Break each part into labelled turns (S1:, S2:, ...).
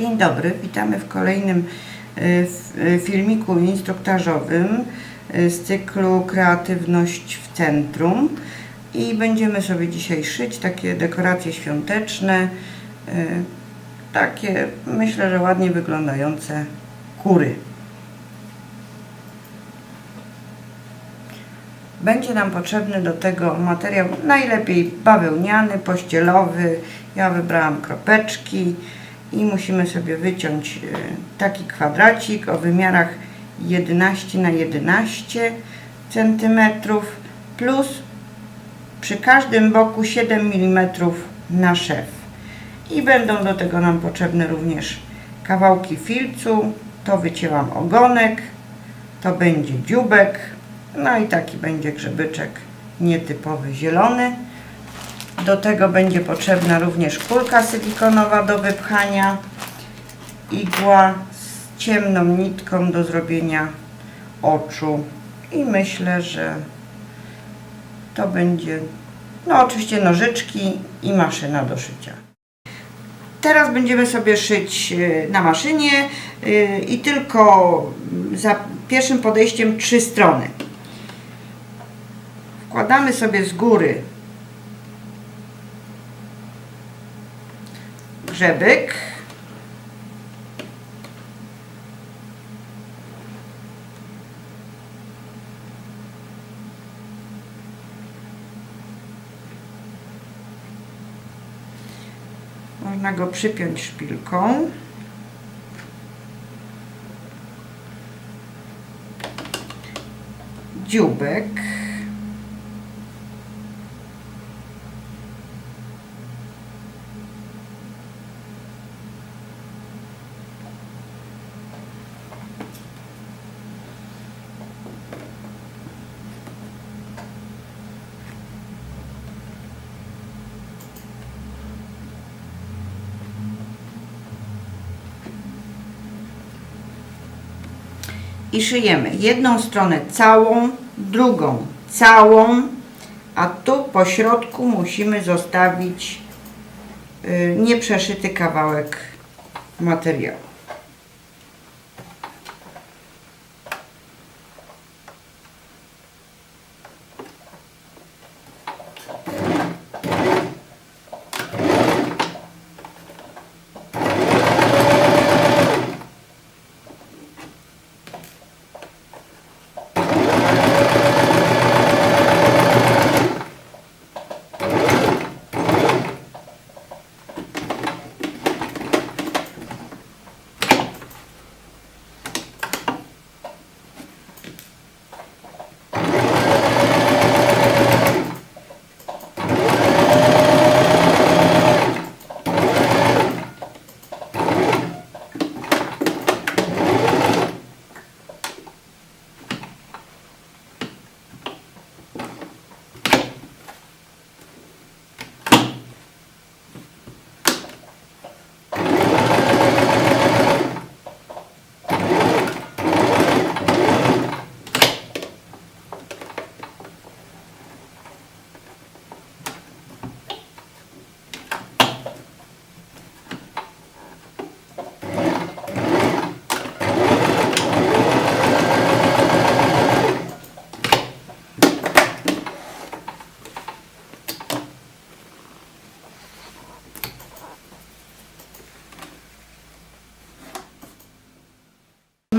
S1: Dzień dobry, witamy w kolejnym f- y, filmiku instruktażowym y, z cyklu Kreatywność w Centrum i będziemy sobie dzisiaj szyć takie dekoracje świąteczne, takie myślę, że ładnie wyglądające kury. Będzie nam potrzebny do tego materiał najlepiej bawełniany, pościelowy. Ja wybrałam kropeczki i musimy sobie wyciąć e, taki kwadracik o wymiarach 11 na 11 cm plus przy każdym boku 7 mm na szef. I będą do tego nam potrzebne również kawałki filcu. To wycięłam ogonek, to będzie dziubek, no i taki będzie grzebyczek nietypowy zielony. Do tego będzie potrzebna również kulka silikonowa do wypchania, igła z ciemną nitką do zrobienia oczu i myślę, że to będzie, no oczywiście nożyczki i maszyna do szycia. Teraz będziemy sobie szyć e, na maszynie e, i tylko za pierwszym podejściem trzy strony. Wkładamy sobie z góry grzebyk. Można go przypiąć szpilką. Dziubek. I szyjemy jedną stronę całą, drugą całą, a tu po środku musimy zostawić y, nieprzeszyty kawałek materiału.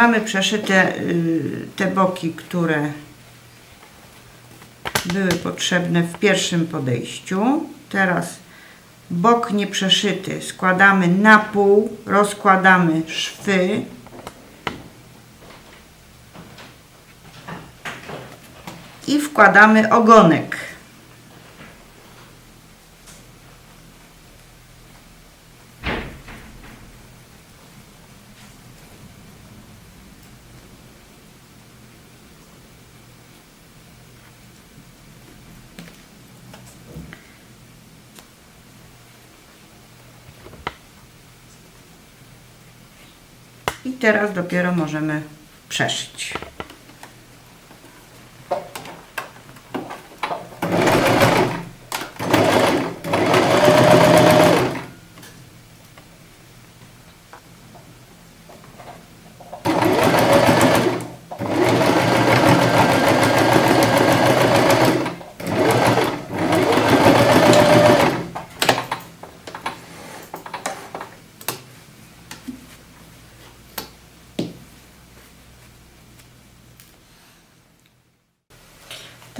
S1: Mamy przeszyte y, te boki, które były potrzebne w pierwszym podejściu. Teraz bok nieprzeszyty składamy na pół, rozkładamy szwy. I wkładamy ogonek. I teraz dopiero możemy przeszyć.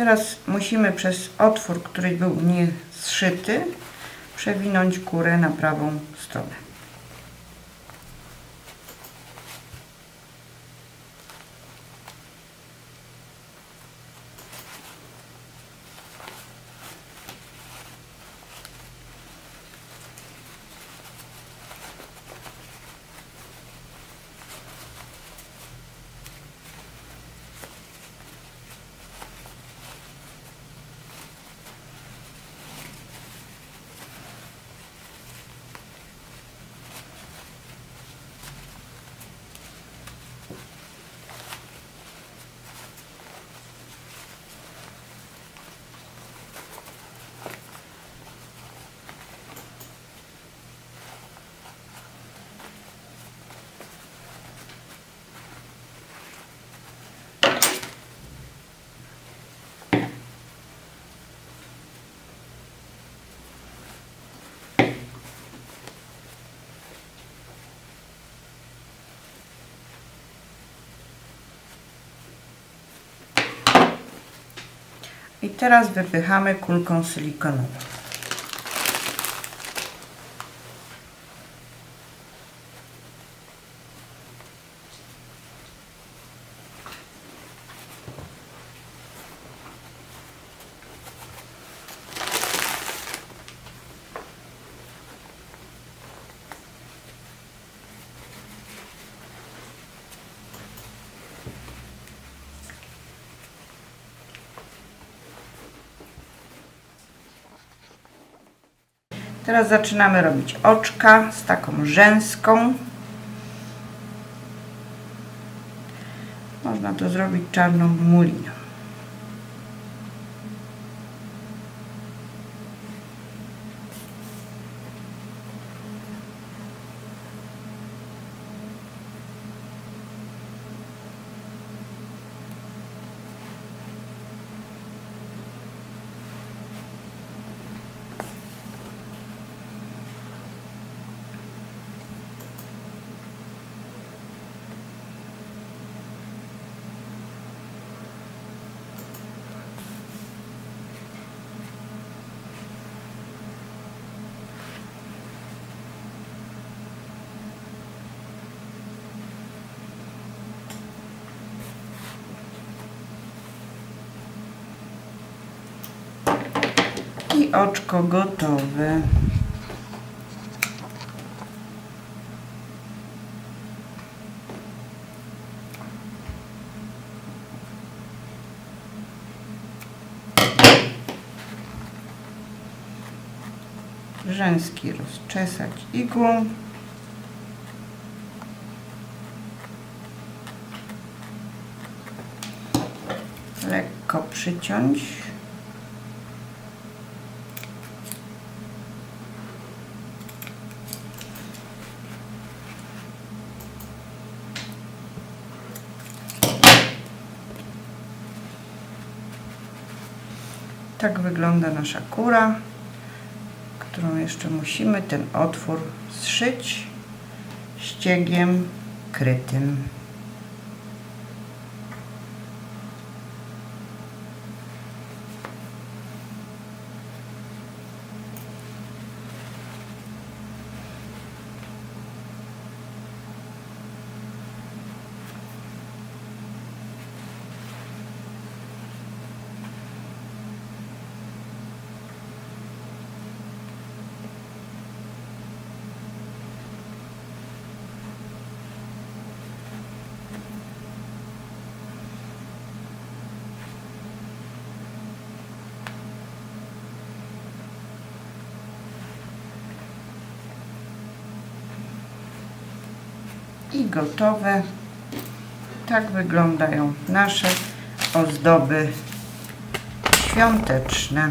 S1: Teraz musimy przez otwór, który był nie zszyty, przewinąć kurę na prawą stronę. I teraz wypychamy kulką silikonową. Teraz zaczynamy robić oczka z taką rzęską. Można to zrobić czarną muliną. Oczko gotowe. Rzęski rozczesać igłą. Lekko przyciąć. Tak wygląda nasza kura, którą jeszcze musimy ten otwór zszyć ściegiem krytym. I gotowe. Tak wyglądają nasze ozdoby świąteczne.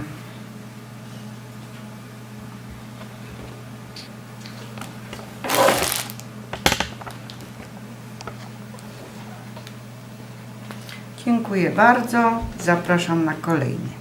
S1: Dziękuję bardzo. Zapraszam na kolejny.